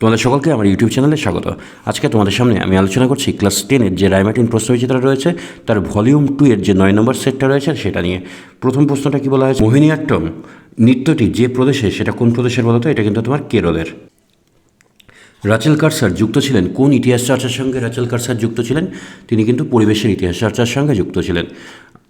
তোমাদের সকলকে আমার ইউটিউব চ্যানেলে স্বাগত। আজকে তোমাদের সামনে আমি আলোচনা করছি ক্লাস টেনের যে রায়মার্টিন প্রশ্নবিচিত্রা রয়েছে, তার ভলিউম টু এর যে নয় নম্বর সেটটা রয়েছে, সেটা নিয়ে। প্রথম প্রশ্নটা কি বলা হয়েছে? মোহিনীয়াট্টম নৃত্যটি যে প্রদেশে, সেটা কোন প্রদেশের বলতো? এটা কিন্তু তোমার কেরলের। রাচেল কারসার যুক্ত ছিলেন? কোন ইতিহাস চর্চার সঙ্গে রাচেল কারসার যুক্ত ছিলেন? তিনি কিন্তু পরিবেশের ইতিহাস চর্চার সঙ্গে যুক্ত ছিলেন।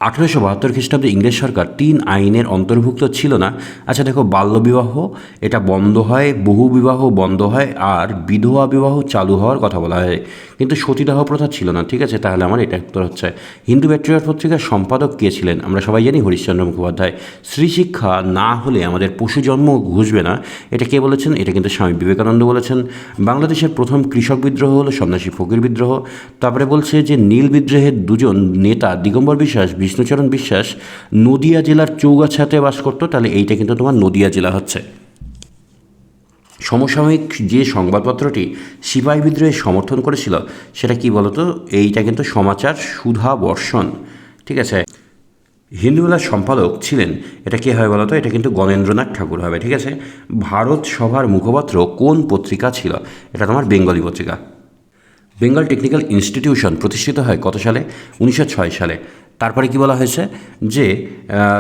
আঠেরোশো বাহাত্তর খ্রিস্টাব্দে ইংরেজ সরকার তিন আইনের অন্তর্ভুক্ত ছিল না। আচ্ছা দেখো, বাল্যবিবাহ, এটা বন্ধ হয় বহু বিবাহ বন্ধ হয়, আর বিধবা বিবাহ চালু হওয়ার কথা বলা হয়। কিন্তু সতীদাহ প্রথা ছিল না, ঠিক আছে? তাহলে আমার এটা উত্তর হচ্ছে, হিন্দু প্যাট্রিয়ট পত্রিকার সম্পাদক কে ছিলেন? আমরা সবাই জানি হরিশ্চন্দ্র মুখোপাধ্যায়। স্ত্রী শিক্ষা না হলে আমাদের পশু জন্ম ঘুষবে না। এটা কে বলেছেন? এটা কিন্তু স্বামী বিবেকানন্দ বলেছেন। বাংলাদেশের প্রথম কৃষক বিদ্রোহ হলো সন্ন্যাসী ফকির বিদ্রোহ। তারপরে বলছে যে নীল বিদ্রোহের দুজন নেতা দিগম্বর বিশ্বাস বিষ্ণুচরণ বিশ্বাস, নদিয়া জেলার চৌগাছাতে বাস করতো, তাহলে এইটা কিন্তু তোমার নদিয়া জেলা হচ্ছে। সমসাময়িক যে সংবাদপত্রটি সিপাহী বিদ্রোহের সমর্থন করেছিল, সেটা কি বলতো? এইটা কিন্তু সমাচার সুধা বর্ষণ, ঠিক আছে? হিন্দুবেলার সম্পাদক ছিলেন, এটা কে হয় বলতো? এটা কিন্তু গণেন্দ্রনাথ ঠাকুর হবে, ঠিক আছে? ভারত সভার মুখপাত্র কোন পত্রিকা ছিল? এটা তোমার বেঙ্গলি পত্রিকা। বেঙ্গল টেকনিক্যাল ইনস্টিটিউশন প্রতিষ্ঠিত হয় কত সালে? উনিশশো ছয় সালে। তারপরে কি বলা হয়েছে? যে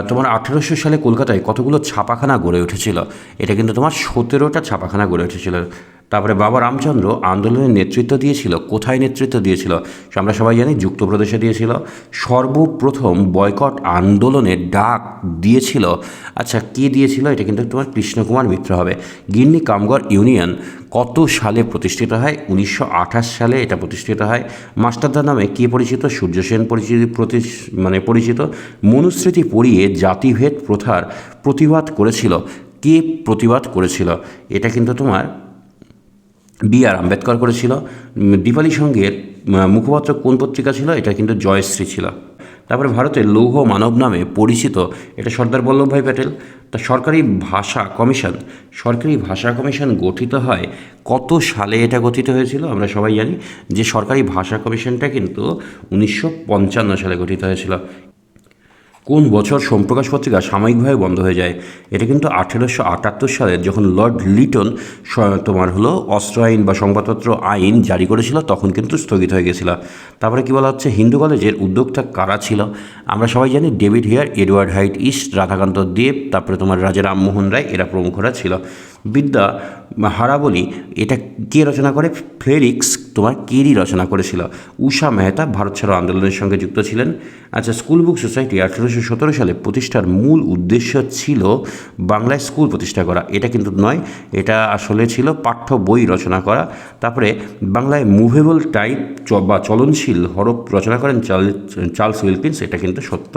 তোমার আঠেরোশো সালে কলকাতায় কতগুলো ছাপাখানা গড়ে উঠেছিল? এটা কিন্তু তোমার সতেরোটা ছাপাখানা গড়ে উঠেছিল। তারপরে বাবা রামচন্দ্র আন্দোলনের নেতৃত্ব দিয়েছিল। কোথায় নেতৃত্ব দিয়েছিল? আমরা সবাই জানি যুক্তপ্রদেশে দিয়েছিল। সর্বপ্রথম বয়কট আন্দোলনের ডাক দিয়েছিল। আচ্ছা কে দিয়েছিল? এটা কিন্তু তোমার কৃষ্ণকুমার মিত্র হবে। গিন্নি কামগড় ইউনিয়ন কত সালে প্রতিষ্ঠিত হয়? উনিশশো আঠাশ সালে এটা প্রতিষ্ঠিত হয়। মাস্টারদা নামে কে পরিচিত? সূর্য সেন পরিচিত প্রতি মানে পরিচিত। মনুস্মৃতি পড়িয়ে জাতিভেদ প্রথার প্রতিবাদ করেছিল। কে প্রতিবাদ করেছিল? এটা কিন্তু তোমার বি আর আম্বেদকর করেছিল। দীপালি সঙ্গের মুখপাত্র কোন পত্রিকা ছিল? এটা কিন্তু জয়শ্রী ছিল। তারপরে ভারতের লৌহ মানব নামে পরিচিত, এটা সর্দার বল্লভভাই প্যাটেল। তা সরকারি ভাষা কমিশন, সরকারি ভাষা কমিশন গঠিত হয় কত সালে এটা গঠিত হয়েছিল? আমরা সবাই জানি যে সরকারি ভাষা কমিশনটা কিন্তু উনিশশো পঞ্চান্ন সালে গঠিত হয়েছিল। কোন বছর সোমপ্রকাশ পত্রিকা সাময়িকভাবে বন্ধ হয়ে যায়? এটা কিন্তু আঠেরোশো আটাত্তর সালে যখন লর্ড লিটন তোমার হলো অস্ত্র আইন বা সংবাদপত্র আইন জারি করেছিল, তখন কিন্তু স্থগিত হয়ে গেছিল। তারপরে কী বলা হচ্ছে? হিন্দু কলেজের উদ্যোক্তা কারা ছিল? আমরা সবাই জানি David Hare, Edward Hyde, East Radhakanta Deb, তারপরে তোমার রাজা রামমোহন রায়, এরা প্রমুখরা ছিল। বিদ্যা হারাবলি এটা কে রচনা করে? ফ্লেরিক্স তোমার কেরি রচনা করেছিল। উষা মেহতা ভারত ছাড়ো আন্দোলনের সঙ্গে যুক্ত ছিলেন। আচ্ছা স্কুল বুক সোসাইটি আঠেরোশো সতেরো সালে প্রতিষ্ঠার মূল উদ্দেশ্য ছিল বাংলায় স্কুল প্রতিষ্ঠা করা। এটা কিন্তু নয়, এটা আসলে ছিল পাঠ্য বই রচনা করা। তারপরে বাংলায় মুভেবল টাইপ বা চলনশীল হরফ রচনা করেন চার্ল চার্লস উইলকিন্স, এটা কিন্তু সত্য।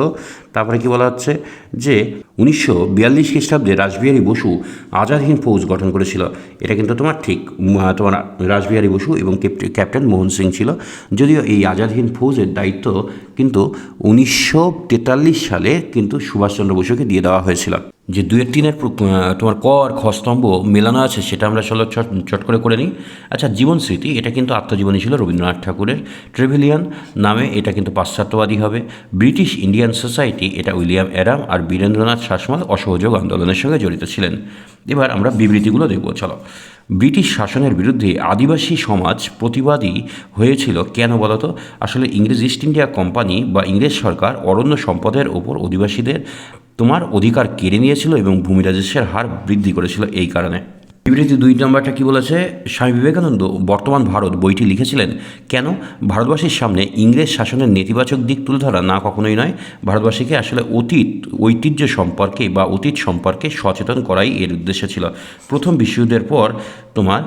তারপরে কি বলা হচ্ছে? যে উনিশশো বিয়াল্লিশ খ্রিস্টাব্দে রাসবিহারী বসু আজাদ হিন্দ ফৌজ গঠন করেছিল। এটা কিন্তু তোমার ঠিক তোমার রাসবিহারী বসু এবং ক্যাপ্টে- ক্যাপ্টেন মোহন সিং ছিল। যদিও এই আজাদ হিন্দ ফৌজের দায়িত্ব কিন্তু উনিশশো তেতাল্লিশ সালে কিন্তু সুভাষচন্দ্র বসুকে দিয়ে দেওয়া হয়েছিল। যে দুয়ের তিনের প্র- তোমার ক আর খ স্তম্ভ মেলানো আছে, সেটা আমরা চলো চট করে করে নিই। আচ্ছা জীবন স্মৃতি, এটা কিন্তু আত্মজীবনী ছিল রবীন্দ্রনাথ ঠাকুরের। ট্রেভিলিয়ান নামে এটা কিন্তু পাশ্চাত্যবাদী হবে। ব্রিটিশ ইন্ডিয়ান সোসাইটি এটা উইলিয়াম অ্যাডাম আর বীরেন্দ্রনাথ শাসমাল অসহযোগ আন্দোলনের সঙ্গে জড়িত ছিলেন। এবার আমরা বিবৃতিগুলো দেখব, চলো। ব্রিটিশ শাসনের বিরুদ্ধে আদিবাসী সমাজ প্রতিবাদী হয়েছিল কেন বলতো? আসলে ইংরেজ ইস্ট ইন্ডিয়া কোম্পানি বা ইংরেজ সরকার অরণ্য সম্পদের ওপর অধিবাসীদের তোমার অধিকার কেড়ে নিয়েছিল এবং ভূমি রাজস্বের হার বৃদ্ধি করেছিল এই কারণে। বিবৃতি দুই নম্বরটা কি বলেছে? স্বামী বিবেকানন্দ বর্তমান ভারত বইটি লিখেছিলেন, কেন? ভারতবাসীর সামনে ইংরেজ শাসনের নেতিবাচক দিক তুলে ধরা না কখনোই নয়। ভারতবাসীকে আসলে অতীত, ঐতিহ্য সম্পর্কে বা অতীত সম্পর্কে সচেতন করাই এর উদ্দেশ্য ছিল। প্রথম বিশ্বযুদ্ধের পর তোমার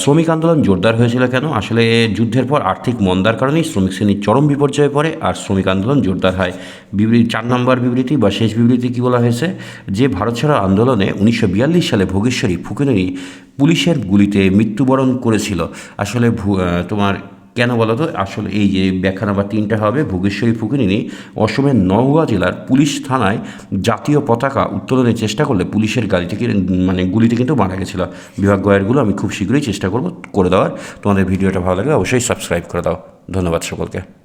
শ্রমিক আন্দোলন জোরদার হয়েছিল কেন? আসলে যুদ্ধের পর আর্থিক মন্দার কারণেই শ্রমিক শ্রেণির চরম বিপর্যয়ে পড়ে আর শ্রমিক আন্দোলন জোরদার হয়। বিবৃতি চার নম্বর বিবৃতি বা শেষ বিবৃতি কী বলা হয়েছে? যে ভারত ছাড়া আন্দোলনে উনিশশো বিয়াল্লিশ সালে ভোগেশ্বরী ফুকেনেরি পুলিশের গুলিতে মৃত্যুবরণ করেছিল। আসলে তোমার কেন বলো তো? আসলে এই যে ব্যাখ্যা নাম্বার তিনটা হবে, ভোগেশ্বরী ফুকিনিনি অসমের নওগাঁ জেলার পুলিশ থানায় জাতীয় পতাকা উত্তোলনের চেষ্টা করলে পুলিশের গাড়িতে কিন্তু মানে গুলিতে কিন্তু মারা গেছিল। বিভাগ গয়েরগুলো আমি খুব শীঘ্রই চেষ্টা করব করে দেওয়ার। তোমাদের ভিডিওটা ভালো লাগলে অবশ্যই সাবস্ক্রাইব করে দাও। ধন্যবাদ সকলকে।